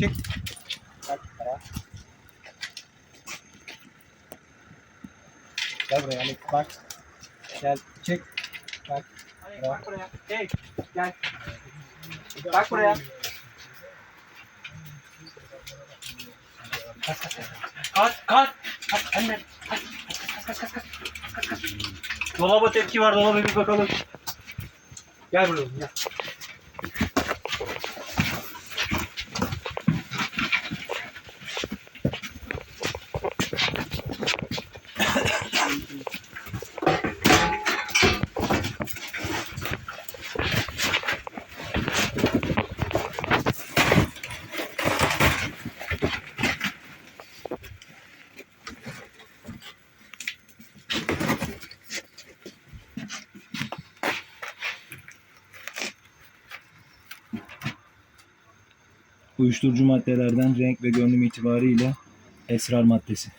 Çık. Bak para. Gel buraya Ali. Bak. Gel. Çık. Bak. Hayır, Bırak. bak buraya. Hey, gel. Bak buraya. Kaç kaç kaç. Kaç kaç. Kaç anne. Kaç kaç. Kaç kaç. Dolaba tepki var dolaba bir bakalım. Gel buraya gel. Uyuşturucu maddelerden renk ve görünüm itibariyle esrar maddesi.